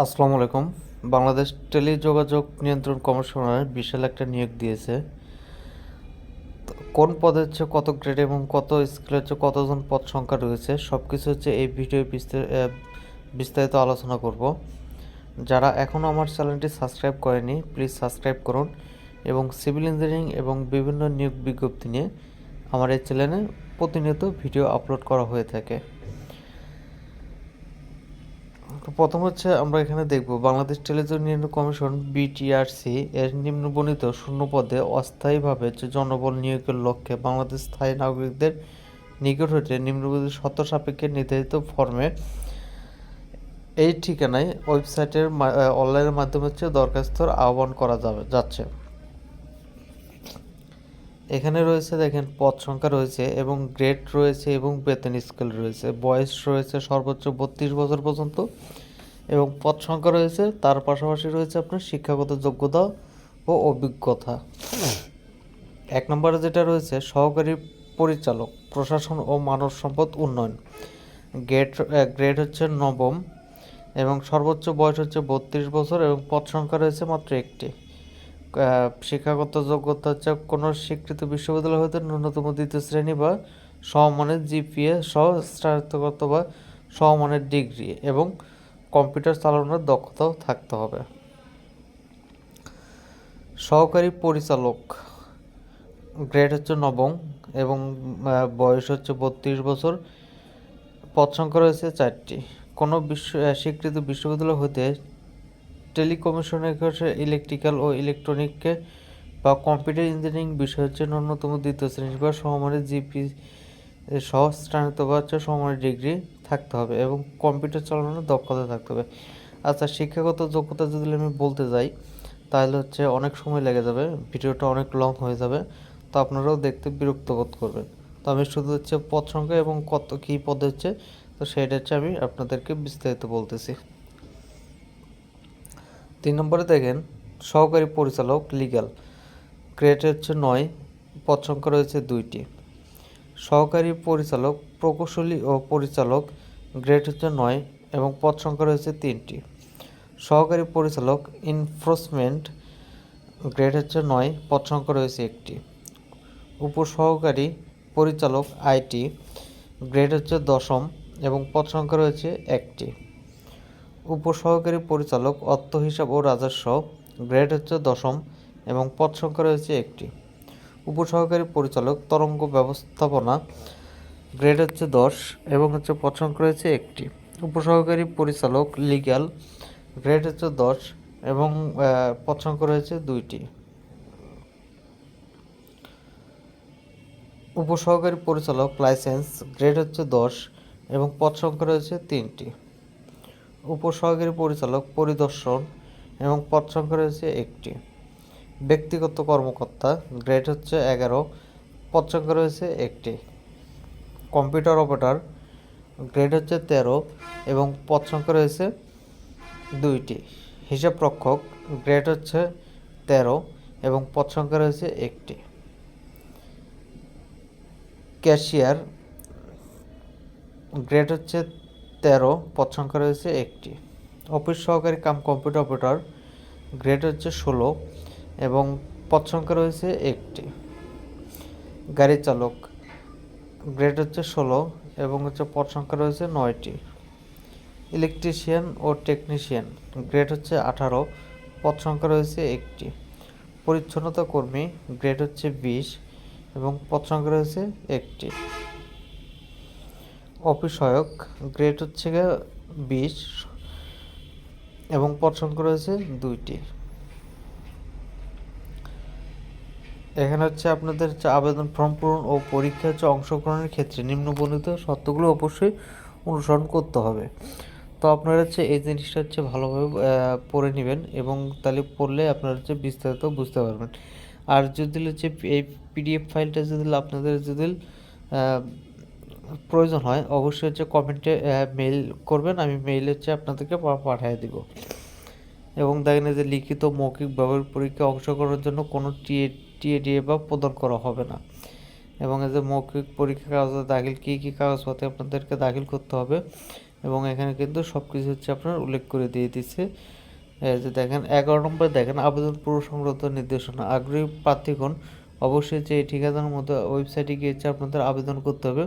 আসসালামু আলাইকুম। বাংলাদেশ টেলিযোগাযোগ নিয়ন্ত্রণ কমিশনার বিশাল একটা নিয়োগ দিয়েছে। কোন পদে হচ্ছে কত গ্রেড এবং কত স্কেলে হচ্ছে কতজন পদ সংখ্যা রয়েছে সব কিছু হচ্ছে এই ভিডিও বিস্তারিত আলোচনা করব। যারা এখনও আমার চ্যানেলটি সাবস্ক্রাইব করেনি প্লিজ সাবস্ক্রাইব করুন এবং সিভিল ইঞ্জিনিয়ারিং এবং বিভিন্ন নিয়োগ বিজ্ঞপ্তি নিয়ে আমার এই চ্যানেলে প্রতিনিয়ত ভিডিও আপলোড করা হয়ে থাকে। প্রথম হচ্ছে আমরা এখানে দেখব, বাংলাদেশ টেলিযোগাযোগ কমিশন, বিটিআরসি, এর নিম্নবর্ণিত শূন্য পদে অস্থায়ীভাবে জনবল নিয়োগের লক্ষ্যে বাংলাদেশ স্থায়ী নাগরিকদের নিকট হতে নিম্নবর্ণিত শর্ত সাপেক্ষে নির্ধারিত ফর্মে এই ঠিকানায় ওয়েবসাইটের অনলাইনের মাধ্যমে হচ্ছে দরখাস্তর আহ্বান করা যাবে, যাচ্ছে। এখানে রয়েছে দেখেন পদ সংখ্যা রয়েছে এবং গ্রেড রয়েছে এবং বেতন স্কেল রয়েছে। বয়স রয়েছে সর্বোচ্চ বত্রিশ বছর পর্যন্ত এবং পদ সংখ্যা রয়েছে, তার পাশাপাশি রয়েছে আপনার শিক্ষাগত যোগ্যতা ও অভিজ্ঞতা। এক নম্বরে যেটা রয়েছে, সহকারী পরিচালক, প্রশাসন ও মানব সম্পদ উন্নয়ন। গ্রেড গ্রেড হচ্ছে নবম এবং সর্বোচ্চ বয়স হচ্ছে বত্রিশ বছর এবং পদ সংখ্যা রয়েছে মাত্র একটি। শিক্ষাগত যোগ্যতা হচ্ছে কোনো স্বীকৃত বিশ্ববিদ্যালয় হতে ন্যূনতম দ্বিতীয় শ্রেণি বা সমমানের জিপিএ সহ স্নাতকত বা সমমানের ডিগ্রি এবং কম্পিউটার চালানোর দক্ষতাও থাকতে হবে। সহকারী পরিচালক, গ্রেড হচ্ছে নবম এবং বয়স হচ্ছে বত্রিশ বছর। পদ সংখ্যা রয়েছে চারটি। কোনো বিশ্ব স্বীকৃত বিশ্ববিদ্যালয় হতে টেলিকমিশনের ইলেকট্রিক্যাল ও ইলেকট্রনিককে বা কম্পিউটার ইঞ্জিনিয়ারিং বিষয় হচ্ছে ন্যূনতম দ্বিতীয় শ্রেণি বা সমমানের জিপি সহ স্থানিত বা হচ্ছে ডিগ্রি থাকতে হবে এবং কম্পিউটার চালানোর দক্ষতা থাকতে হবে। আচ্ছা শিক্ষাগত যোগ্যতা যদি আমি বলতে যাই, তাহলে হচ্ছে অনেক সময় লেগে যাবে, ভিডিওটা অনেক লং হয়ে যাবে, তো আপনারাও দেখতে বিরক্ত বোধ করবেন। তো আমি শুধু হচ্ছে পদ সংখ্যা এবং কত কী পদ হচ্ছে, তো সেটা হচ্ছে আমি আপনাদেরকে বিস্তারিত বলতেছি। তিন নম্বরে দেখেন, সহকারী পরিচালক লিগ্যাল গ্রেড হচ্ছে নয়, পদ সংখ্যা রয়েছে দুইটি। সহকারী পরিচালক, প্রকৌশলী ও পরিচালক গ্রেড হচ্ছে নয় এবং পদ সংখ্যা রয়েছে তিনটি। সহকারী পরিচালক ইনফোর্সমেন্ট গ্রেড হচ্ছে নয়, পদ সংখ্যা রয়েছে একটি। উপসহকারী পরিচালক আইটি গ্রেড হচ্ছে দশম এবং পদ সংখ্যা রয়েছে একটি। উপসহকারী পরিচালক অর্থ হিসাব ও রাজস্ব, গ্রেড হচ্ছে দশম এবং পদ সংখ্যা রয়েছে একটি। উপসহকারী পরিচালক তরঙ্গ ব্যবস্থাপনা, গ্রেড হচ্ছে দশ এবং হচ্ছে পদ সংখ্যা রয়েছে একটি। উপসহকারী পরিচালক লিগ্যাল, গ্রেড হচ্ছে দশ এবং পদ সংখ্যা রয়েছে দুইটি। উপসহকারী পরিচালক লাইসেন্স, গ্রেড হচ্ছে দশ এবং পদ সংখ্যা রয়েছে তিনটি। উপসহকারী পরিচালক, পরিদর্শন এবং পদ সংখ্যা রয়েছে একটি। ব্যক্তিগত কর্মকর্তা গ্রেড হচ্ছে এগারো, পদ সংখ্যা রয়েছে একটি। কম্পিউটার অপারেটর গ্রেড হচ্ছে তেরো এবং পদ সংখ্যা রয়েছে দুইটি। হিসাব রক্ষক গ্রেড হচ্ছে তেরো এবং পদ সংখ্যা রয়েছে একটি। ক্যাশিয়ার গ্রেড হচ্ছে তেরো পদ সংখ্যা রয়েছে একটি। অফিস সহকারী কাম কম্পিউটার অপারেটর, গ্রেড হচ্ছে ষোলো এবং পদ সংখ্যা রয়েছে একটি। গাড়ি চালক, গ্রেড হচ্ছে ষোলো এবং হচ্ছে পদ সংখ্যা রয়েছে নয়টি। ইলেকট্রিশিয়ান ও টেকনিশিয়ান, গ্রেড হচ্ছে আঠারো, পদ সংখ্যা রয়েছে একটি। পরিচ্ছন্নতা কর্মী, গ্রেড হচ্ছে বিশ এবং পদ সংখ্যা রয়েছে একটি। অফিস সহায়ক গ্রেড হচ্ছে গিয়ে বিশ এবং পদ সংখ্যা রয়েছে দুইটি। এখানে হচ্ছে আপনাদের হচ্ছে আবেদন ফর্ম পূরণ ও পরীক্ষা হচ্ছে অংশগ্রহণের ক্ষেত্রে নিম্নবর্ণিত শর্তগুলো অবশ্যই অনুসরণ করতে হবে। তো আপনারা হচ্ছে এই জিনিসটা হচ্ছে ভালোভাবে পড়ে নেবেন এবং তাহলে পড়লে আপনারা হচ্ছে বিস্তারিত বুঝতে পারবেন। আর যদি হচ্ছে এই পিডিএফ ফাইলটা যদি আপনাদের যদি প্রয়োজন হয়, অবশ্যই হচ্ছে কমেন্টে মেইল করবেন, আমি মেইল হচ্ছে আপনাদেরকে পাঠিয়ে দিব। এবং দেখেন যে লিখিত মৌখিক ব্যবহারিক পরীক্ষায় অংশগ্রহণের জন্য কোনো টিএ টিএডিএ বা প্রদান করা হবে না। এবং এই যে মৌখিক পরীক্ষা কাগজ দাখিল, কী কী কাগজপত্র আপনাদেরকে দাখিল করতে হবে, এবং এখানে কিন্তু সব কিছু হচ্ছে আপনার উল্লেখ করে দিয়ে দিচ্ছে। যে দেখেন, এগারো নম্বরে দেখেন, আবেদন পূর্ব সংক্রান্ত নির্দেশনা। আগ্রহী প্রার্থীগণ, অবশ্যই যে ঠিকাদার মতো ওয়েবসাইটে গিয়ে হচ্ছে আপনাদের আবেদন করতে হবে।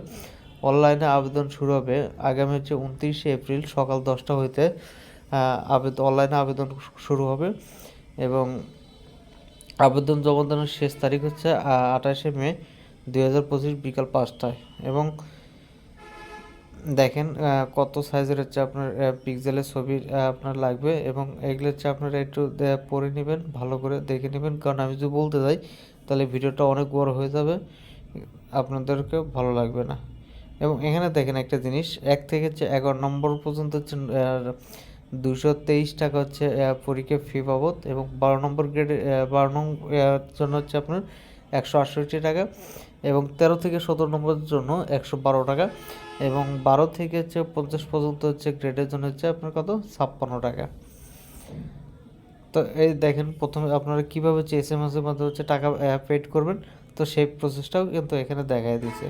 অনলাইনে আবেদন শুরু হবে। আগামী হচ্ছে উনত্রিশে এপ্রিল সকাল দশটা হইতে আবেদন অনলাইনে আবেদন শুরু হবে এবং আবেদন জমা দেওয়ার শেষ তারিখ হচ্ছে আঠাশে মে দুই হাজার পঁচিশ বিকাল পাঁচটায়। এবং দেখেন কত সাইজের হচ্ছে আপনার পিক্সেলের ছবি আপনার লাগবে এবং এগুলো হচ্ছে আপনারা একটু পড়ে নেবেন, ভালো করে দেখে নেবেন। কারণ আমি যদি বলতে যাই, তাহলে ভিডিওটা অনেক বড় হয়ে যাবে আপনাদেরকে ভালো লাগবে না। এবং এখানে দেখেন একটা জিনিস, এক থেকে হচ্ছে এগারো নম্বর পর্যন্ত হচ্ছে দুশো তেইশ টাকা হচ্ছে পরীক্ষা ফি বাবদ এবং বারো নম্বর গ্রেডে বারো নম্বর জন্য হচ্ছে আপনার একশো আটষট্টি টাকা এবং তেরো থেকে সতেরো নম্বরের জন্য একশো বারো টাকা এবং বারো থেকে হচ্ছে পঞ্চাশ পর্যন্ত হচ্ছে গ্রেডের জন্য হচ্ছে আপনার কত? ছাপ্পান্ন টাকা। তো এই দেখেন, প্রথমে আপনারা কীভাবে হচ্ছে এস এম এসের মাধ্যমে হচ্ছে টাকা পেড করবেন, তো সেই প্রসেসটাও কিন্তু এখানে দেখায় দিয়েছে।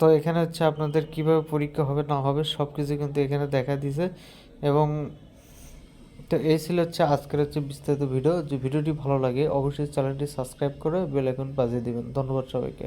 তো এখানে হচ্ছে আপনাদের কীভাবে পরীক্ষা হবে, না হবে সব কিছু কিন্তু এখানে দেখা দিছে এবং তো এই ছিল হচ্ছে আজকের হচ্ছে বিস্তারিত ভিডিও। যে ভিডিওটি ভালো লাগে, অবশ্যই চ্যানেলটি সাবস্ক্রাইব করে বেল আইকন বাজিয়ে দেবেন। ধন্যবাদ সবাইকে।